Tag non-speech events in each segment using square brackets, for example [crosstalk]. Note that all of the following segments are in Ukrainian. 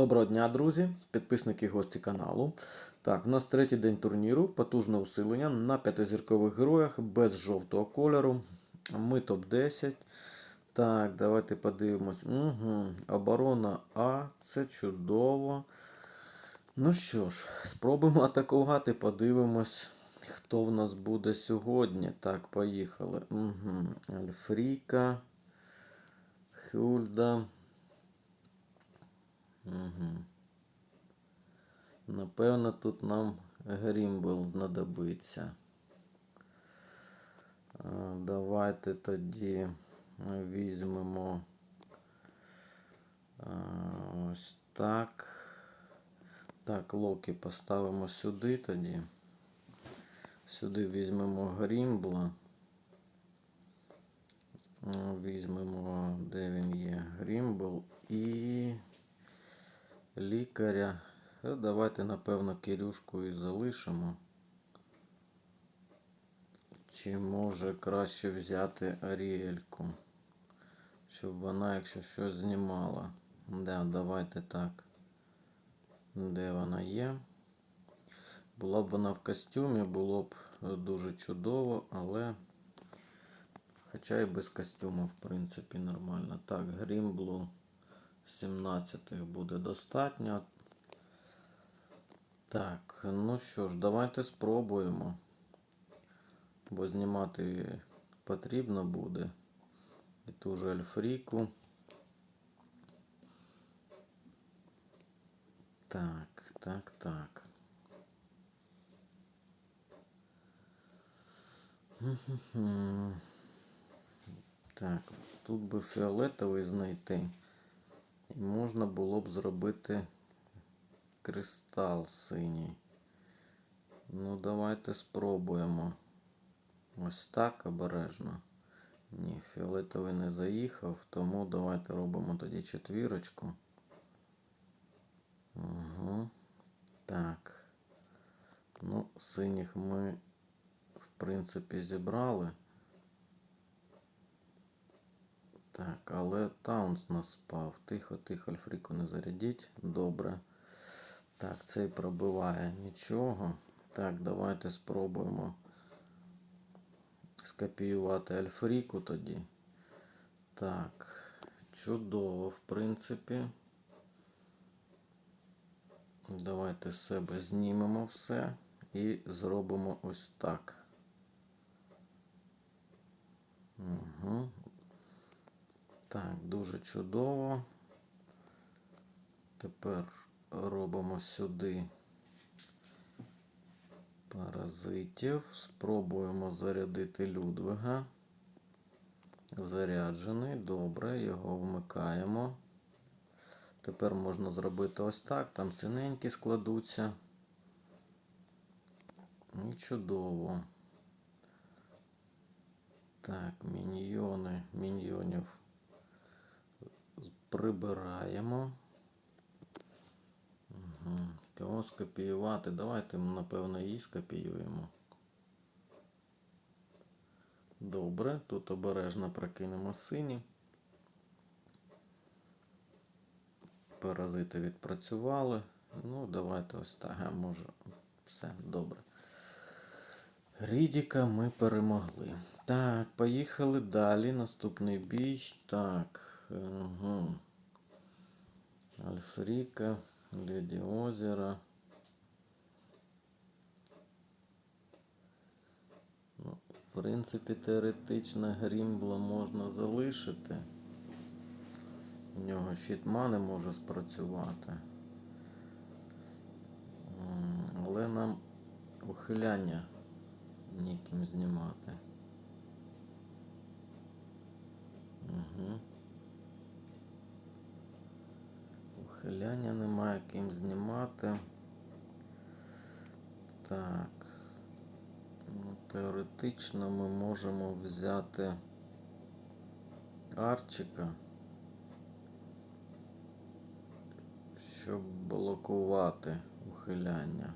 Доброго дня, друзі, підписники гості каналу. Так, у нас третій день турніру, потужне усилення на п'ятизіркових героях без жовтого кольору. Ми топ-10. Так, давайте подивимось. Угу. Оборона А, це чудово. Ну що ж, спробуємо [laughs] атакувати, подивимось, хто в нас буде сьогодні. Так, поїхали. Угу. Альфріка, Хюльда. Угу. Напевно, тут нам Грімбл знадобиться. Давайте тоді візьмемо ось так. Так, Локі поставимо сюди тоді. Сюди візьмемо Грімбла. Візьмемо, де він є, Грімбл і лікаря. Давайте, напевно, Кирюшку і залишимо. Чи може краще взяти Аріельку? Щоб вона, якщо щось знімала. Да, давайте так. Де вона є? Була б вона в костюмі, було б дуже чудово, але. Хоча і без костюму, в принципі, нормально. Так, Грімблу 17 буде достатньо. Так, ну що ж, давайте спробуємо. Бо знімати потрібно буде. І ту же Альфріку. Так, так, так. Так, тут би фіолетовий знайти. І можна було б зробити кристал синій. Ну, давайте спробуємо. Ось так обережно. Ні, фіолетовий не заїхав, тому давайте робимо тоді четвірочку. Угу. Так. Ну, синіх ми, в принципі, зібрали. Так, але Таунс нас спав. Тихо, тихо, Альфріку не зарядіть. Добре. Так, цей пробиває нічого. Так, давайте спробуємо скопіювати Альфріку тоді. Так, чудово, в принципі. Давайте з себе знімемо все і зробимо ось так. Угу. Так, дуже чудово. Тепер робимо сюди паразитів. Спробуємо зарядити Людвига. Заряджений. Добре, його вмикаємо. Тепер можна зробити ось так. Там синенькі складуться. І чудово. Так, міньйони, міньйонів прибираємо. Угу. Кого скопіювати? Давайте, напевно, її скопіюємо. Добре, тут обережно прокинемо сині. Паразити відпрацювали. Ну, давайте ось так. Ага, може, все, добре. Рідіка ми перемогли. Так, поїхали далі. Наступний бій. Так. Угу. Альфріка, Леді Озера. Ну, в принципі, теоретично Грімбла можна залишити. У нього щитма не може спрацювати. Але нам ухиляння ніким знімати. Угу. Ухиляння немає ким знімати. Так. Ну, Теоретично ми можемо взяти Арчика, щоб блокувати ухиляння.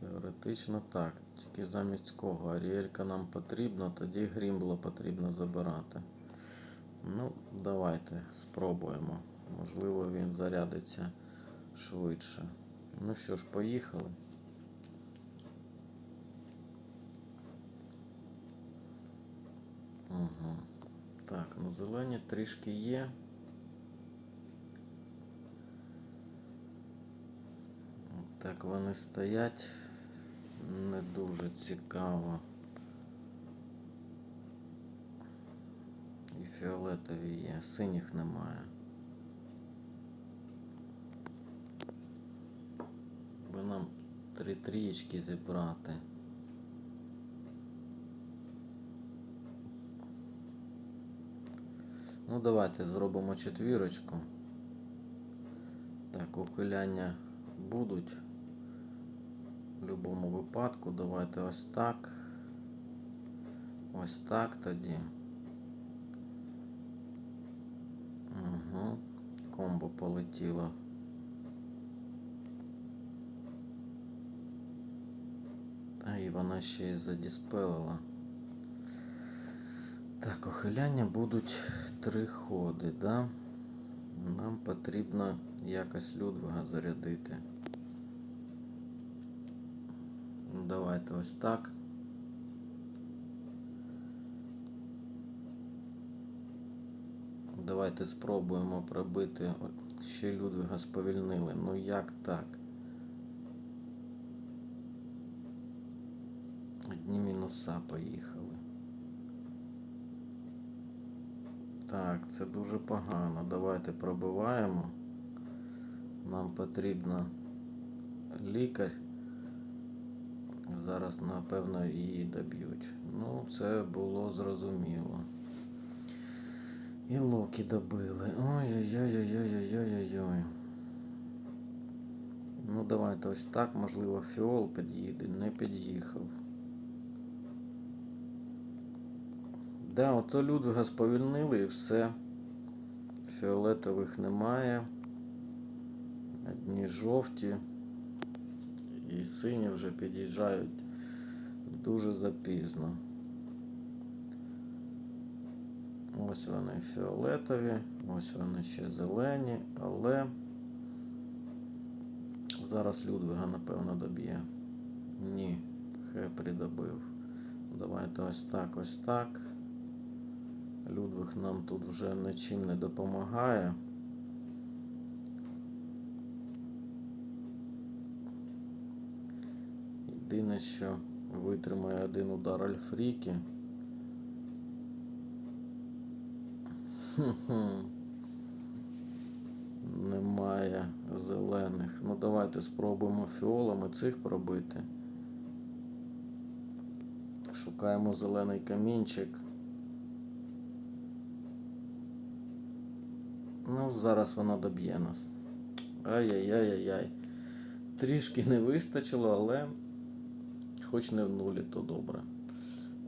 Теоретично так. Тільки замість кого? Аріелька нам потрібна, тоді Грімбла потрібно забирати. Ну, давайте спробуємо. Можливо, він зарядиться швидше. Ну що ж, поїхали. Угу. Так, ну зелені трішки є. Так вони стоять. Не дуже цікаво. І фіолетові є, синіх немає. Би нам три трієчки зібрати. Ну, давайте зробимо четвірочку. Так, ухиляння будуть. В будь-якому випадку. Давайте ось так. Ось так тоді. Угу. Комбо полетіло. А і вона ще й задіспелила. Так, ухиляння будуть три ходи, да? Нам потрібно якось Людвига зарядити. Давайте ось так. Давайте спробуємо пробити. Ще Людвига сповільнили. Ну як так? Одні мінуса поїхали. Так, це дуже погано. Давайте пробиваємо. Нам потрібно лікар. Зараз, напевно, її доб'ють. Ну, це було зрозуміло. І локі добили. Ой-ой-ой-ой-ой-ой-ой-ой. Ну, давайте ось так. Можливо, фіол під'їде. Не під'їхав. Да, ото Людвига сповільнили і все. Фіолетових немає. Одні жовті. І сині вже під'їжджають дуже запізно. Ось вони фіолетові, ось вони ще зелені, але зараз Людвига, напевно, доб'є. Ні, Хепрі добив. Давайте ось так, ось так. Людвиг нам тут вже нічим не допомагає. Єдине, що витримає один удар Альфріки. Немає зелених. Ну давайте спробуємо фіолами цих пробити. Шукаємо зелений камінчик. Ну, зараз вона доб'є нас. Ай-яй-яй-яй-яй. Трішки не вистачило, але хоч не в нулі, то добре.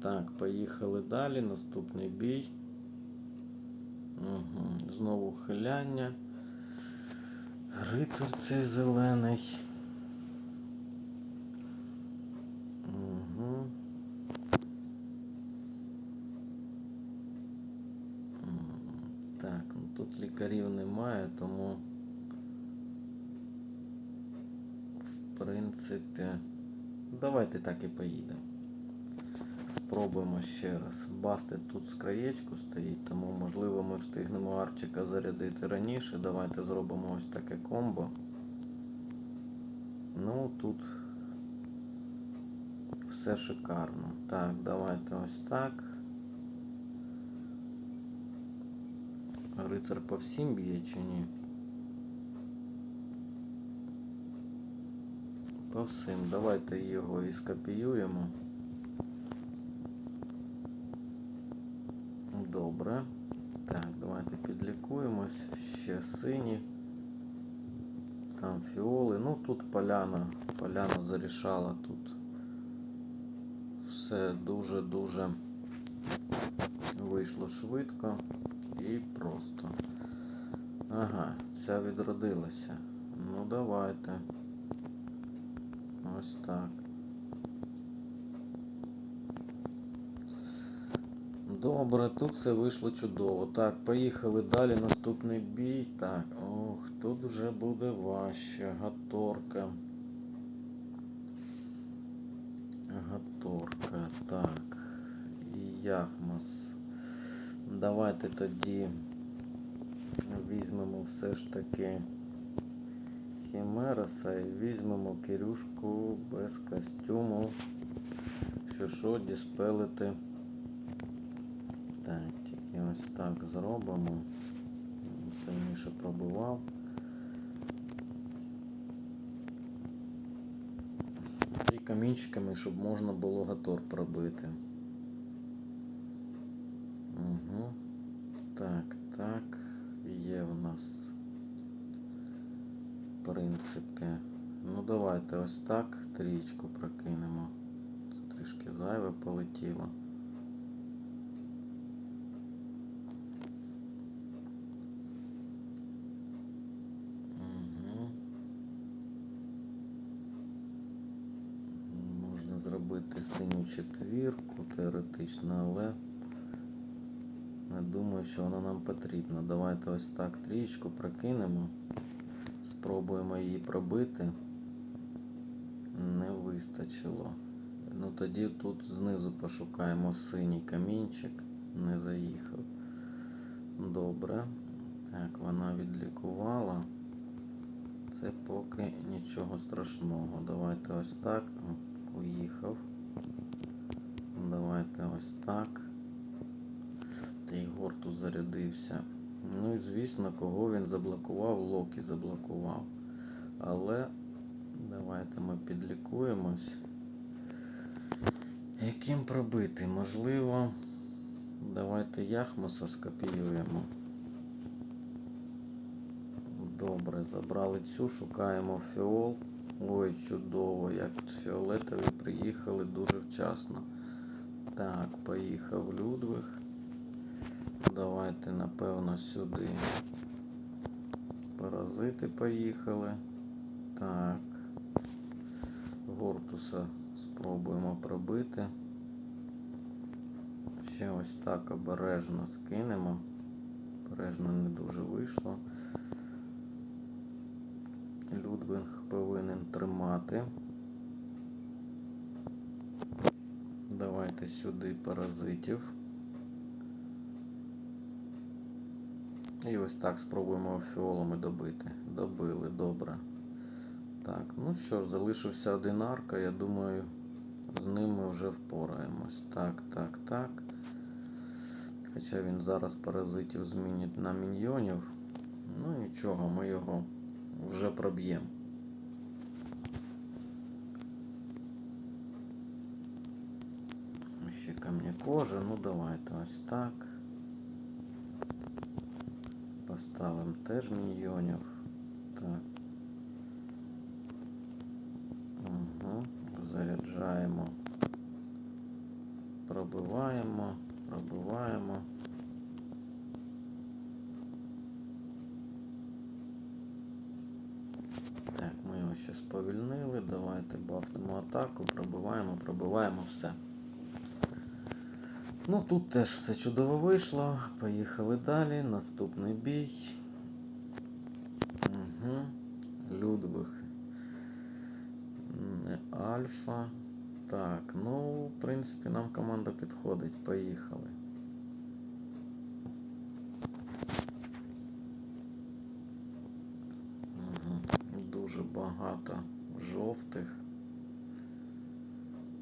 Так, поїхали далі. Наступний бій. Угу. Знову хиляння. Рицар цей зелений. Так, ну тут лікарів немає, тому в принципі давайте так і поїдемо. Спробуємо ще раз. Басти тут з краєчку стоїть, тому можливо ми встигнемо арчика зарядити раніше. Давайте зробимо ось таке комбо. Ну тут все шикарно. Так, давайте ось так. Рицар по всім б'є чи ні? По всім. Давайте його і скопіюємо. Добре. Так, давайте підлікуємось. Ще сині. Там фіоли. Ну тут поляна. Поляна зарішала тут. Все дуже-дуже вийшло швидко і просто. Ага, ця відродилася. Ну давайте. Ось так. Добре, тут все вийшло чудово. Так, поїхали далі. Наступний бій. Так, ох, тут вже буде важче. Гаторка. Гаторка. Так. І Яхмас. Давайте тоді візьмемо все ж таки Хімероса і візьмемо Кирюшку без костюму. Що що, діспелити. Так, тільки ось так зробимо. Сильніше пробивав. І камінчиками, щоб можна було гатор пробити. Угу. Так, так. Є в нас. В принципі. Ну давайте ось так трічку прокинемо. Це трішки зайве полетіло. Угу. Можна зробити синю четвірку теоретично, але не думаю, що вона нам потрібна. Давайте ось так трієчку прокинемо. Спробуємо її пробити. Не вистачило. Ну тоді тут знизу пошукаємо синій камінчик. Не заїхав. Добре. Так, вона відлікувала. Це поки нічого страшного. Давайте ось так. Уїхав. Давайте ось так. Та й горту зарядився. Ну і звісно, кого він заблокував, Локі заблокував. Але давайте ми підлікуємось. Яким пробити? Можливо, давайте Яхмоса скопіюємо. Добре, забрали цю, шукаємо фіол. Ой, чудово, як фіолетові приїхали дуже вчасно. Так, поїхав Людвиг. Давайте, напевно, сюди. Паразити поїхали. Так. Гортуса спробуємо пробити. Ще ось так обережно скинемо. Обережно не дуже вийшло. Людвиг повинен тримати. Давайте сюди паразитів. І ось так спробуємо фіолами добити. Добили, добре. Так, ну що ж, залишився один арка, я думаю, з ним ми вже впораємось. Так, так, так. Хоча він зараз паразитів змінить на міньйонів. Ну нічого, ми його вже проб'ємо. Ще камня кожа, ну давайте ось так. Поставимо теж міньйонів. Так. Угу. Заряджаємо. Пробиваємо, пробиваємо. Так, ми його ще сповільнили. Давайте бафнемо атаку, пробиваємо, пробиваємо все. Ну, тут теж все чудово вийшло. Поїхали далі. Наступний бій. Угу. Людвиг. Альфа. Так, ну, в принципі, нам команда підходить. Поїхали. Угу. Дуже багато жовтих.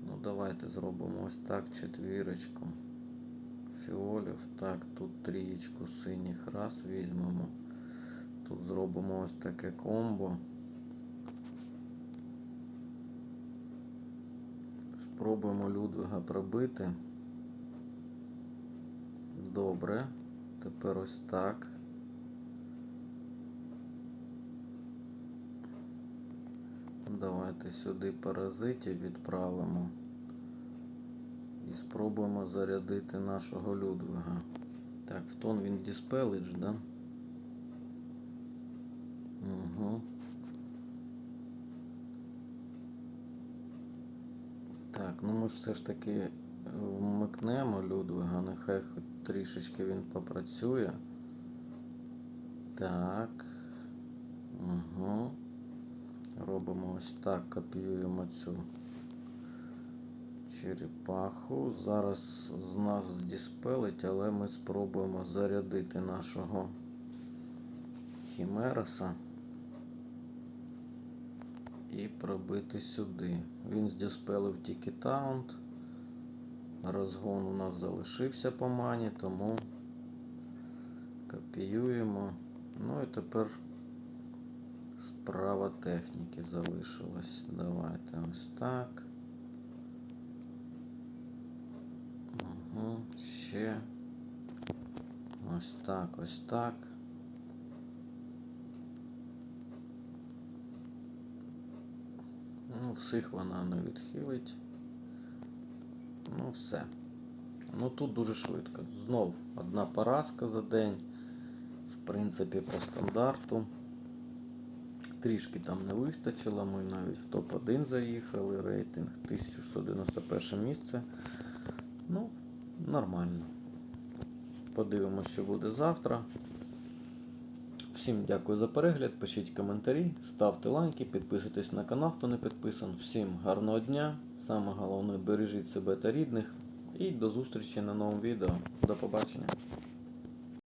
Ну, давайте зробимо ось так четвірочку фіолів. Так, тут трієчку синіх раз візьмемо. Тут зробимо ось таке комбо. Спробуємо Людвига пробити. Добре. Тепер ось так. Давайте сюди паразитів відправимо. І спробуємо зарядити нашого Людвига. Так, в тон він диспеледж, да? Угу. Так, ну ми ж все ж таки вмик... вімкнемо Людвига, нехай хоч трішечки він попрацює. Так. Угу. Робимо ось так, копіюємо цю черепаху. Зараз з нас діспелить, але ми спробуємо зарядити нашого Хімераса і пробити сюди. Він здіспелив тільки таунт. Розгон у нас залишився по мані, тому копіюємо. Ну і тепер справа техніки залишилась. Давайте ось так. Угу. Ще. Ось так, ось так. Ну, всіх вона не відхилить. Ну, все. Ну тут дуже швидко. Знов одна поразка за день. В принципі, по стандарту. Трішки там не вистачило. Ми навіть в топ-1 заїхали. Рейтинг 1691 місце. Ну, нормально. Подивимось, що буде завтра. Всім дякую за перегляд. Пишіть коментарі, ставте лайки, підписуйтесь на канал, хто не підписан. Всім гарного дня. Саме головне бережіть себе та рідних. І до зустрічі на новому відео. До побачення.